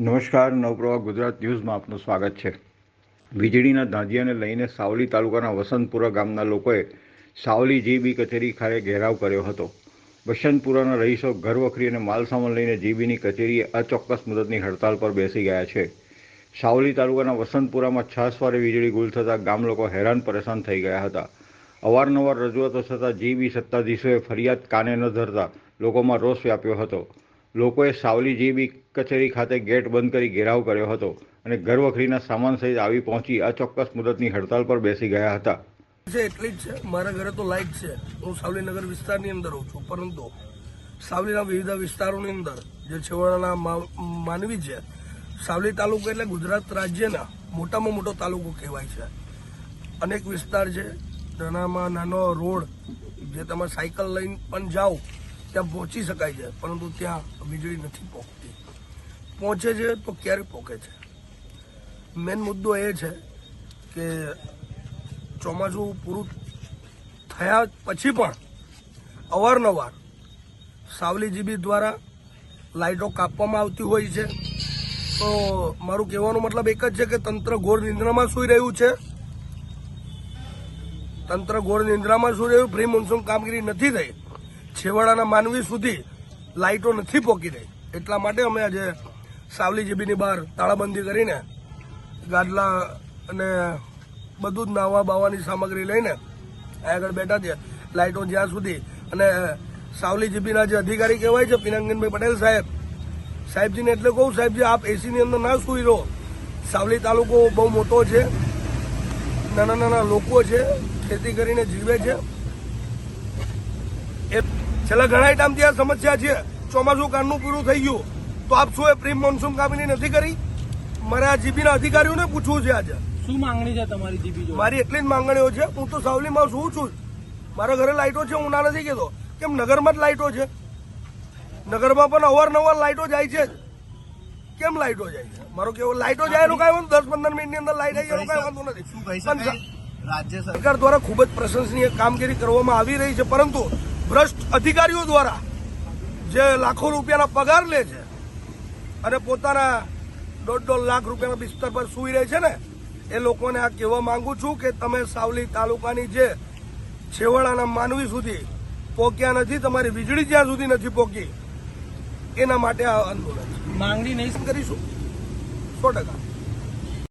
નમસ્કાર, નવપ્રવાહ ગુજરાત ન્યૂઝમાં આપનું સ્વાગત છે. વીજળીના ધાંધિયાને લઈને સાવલી તાલુકાના વસંતપુરા ગામના લોકોએ સાવલી જીબી કચેરી ખાતે ઘેરાવ કર્યો હતો. વસંતપુરાના રહીશો ઘર વખરી અને માલસામાન લઈને જીબીની કચેરીએ અચોક્કસ મુદતની હડતાલ પર બેસી ગયા છે. સાવલી તાલુકાના વસંતપુરામાં છ સવારે વીજળી ગુલ થતાં ગામ લોકો હેરાન પરેશાન થઈ ગયા હતા. અવારનવાર રજૂઆતો થતાં જીબી સત્તાધીશોએ ફરિયાદ કાને ન ધરતા લોકોમાં રોષ વ્યાપ્યો હતો. લોકોએ સાવલી જીબી કચેરી ખાતે ગેટ બંધ કરી ઘેરાવ કર્યો હતો અને ઘરવખરીના સામાન સહિત આવી પહોંચી અચોક્કસ મુદતની હડતાલ પર બેસી ગયા હતા. છે, એટલી જ છે. મારા ઘરે તો લાઇટ છે. હું સાવલીનગર વિસ્તારની અંદર હોઉં છું, પરંતુ સાવલીના વિવિધ વિસ્તારોની અંદર જે છેવાડાના માનવી છે, સાવલી તાલુકો એટલે ગુજરાત રાજ્યના મોટામાં મોટો તાલુકો કહેવાય છે. અનેક વિસ્તાર છે, નાનામાં નાનો રોડ, જે તમે સાયકલ લઈને પણ જાઓ ત્યાં પહોંચી શકાય છે, પરંતુ ત્યાં વીજળી નથી પહોંચતી પહોંચે છે તો ક્યારે પહોંચે છે? મેન મુદ્દો એ છે કે ચોમાસું પૂરું થયા પછી પણ અવારનવાર સાવલી જીબી દ્વારા લાઇટો કાપવામાં આવતી હોય છે. તો મારું કહેવાનો મતલબ એક જ છે કે તંત્ર ઘોર નિંદ્રામાં સૂઈ રહ્યું છે. તંત્ર ઘોર નિંદ્રામાં સૂઈ રહ્યું પ્રી મોન્સૂન કામગીરી નથી થઈ. છેવાડાના માનવી સુધી લાઇટો નથી પહોંચી રહી. એટલા માટે અમે આજે સાવલી જીબીની બહાર તાળાબંધી કરીને ગાદલા અને બધું જ નાહવા બાવાની સામગ્રી લઈને આગળ બેઠા છે લાઇટો જ્યાં સુધી અને સાવલી જીબીના જે અધિકારી કહેવાય છે, પિનાંગનભાઈ પટેલ સાહેબ. સાહેબજીને એટલે કહું, સાહેબજી, આપ એસીની અંદર ના સુઈ રહો. સાવલી તાલુકો બહુ મોટો છે, નાના નાના લોકો છે, ખેતી કરીને જીવે છે. એ છેલ્લા ઘણા ટાઈમથી આ સમસ્યા છે. ચોમાસું કાનનું પૂરું થઈ ગયું. તો આપ શું એ પ્રી મોન્સૂન કામની નથી કરી? મારે આ જીબીના અધિકારીઓને પૂછવું છે આજે. શું માંગણી છે તમારી જીબી મારી એટલી જ માંગણીઓ છે. હું તો સાવલીમાં શું છું મારા ઘરે લાઇટો છે હું ના નથી કહેતો. કેમ નગરમાં જ લાઇટો છે? નગરમાં પણ અવારનવાર લાઇટો જાય છે કેમ લાઇટો જાય છે? મારો કેવો લાઇટો જાય એનું કાંઈ વાંધો દસ પંદર મિનિટની અંદર લાઇટ આવી એનું કાંઈ વાંધો નથી. રાજ્ય સરકાર દ્વારા ખૂબ જ પ્રશંસનીય કામગીરી કરવામાં આવી રહી છે. પરંતુ ભ્રષ્ટ અધિકારીઓ દ્વારા જે લાખો રૂપિયાના પગાર લે છે અને પોતાના દોઢ દોઢ લાખ રૂપિયાના બિસ્તર પર સૂઈ રહે છે ને એ લોકોને આ કહેવા માંગુ છું કે તમે સાવલી તાલુકાની જે છેવાડાના માનવી સુધી પોક્યા નથી તમારી વીજળી જ્યાં સુધી નથી પોકી એના માટે આ આંદોલન છે. માંગણી નહીં કરીશું? સો ટકા.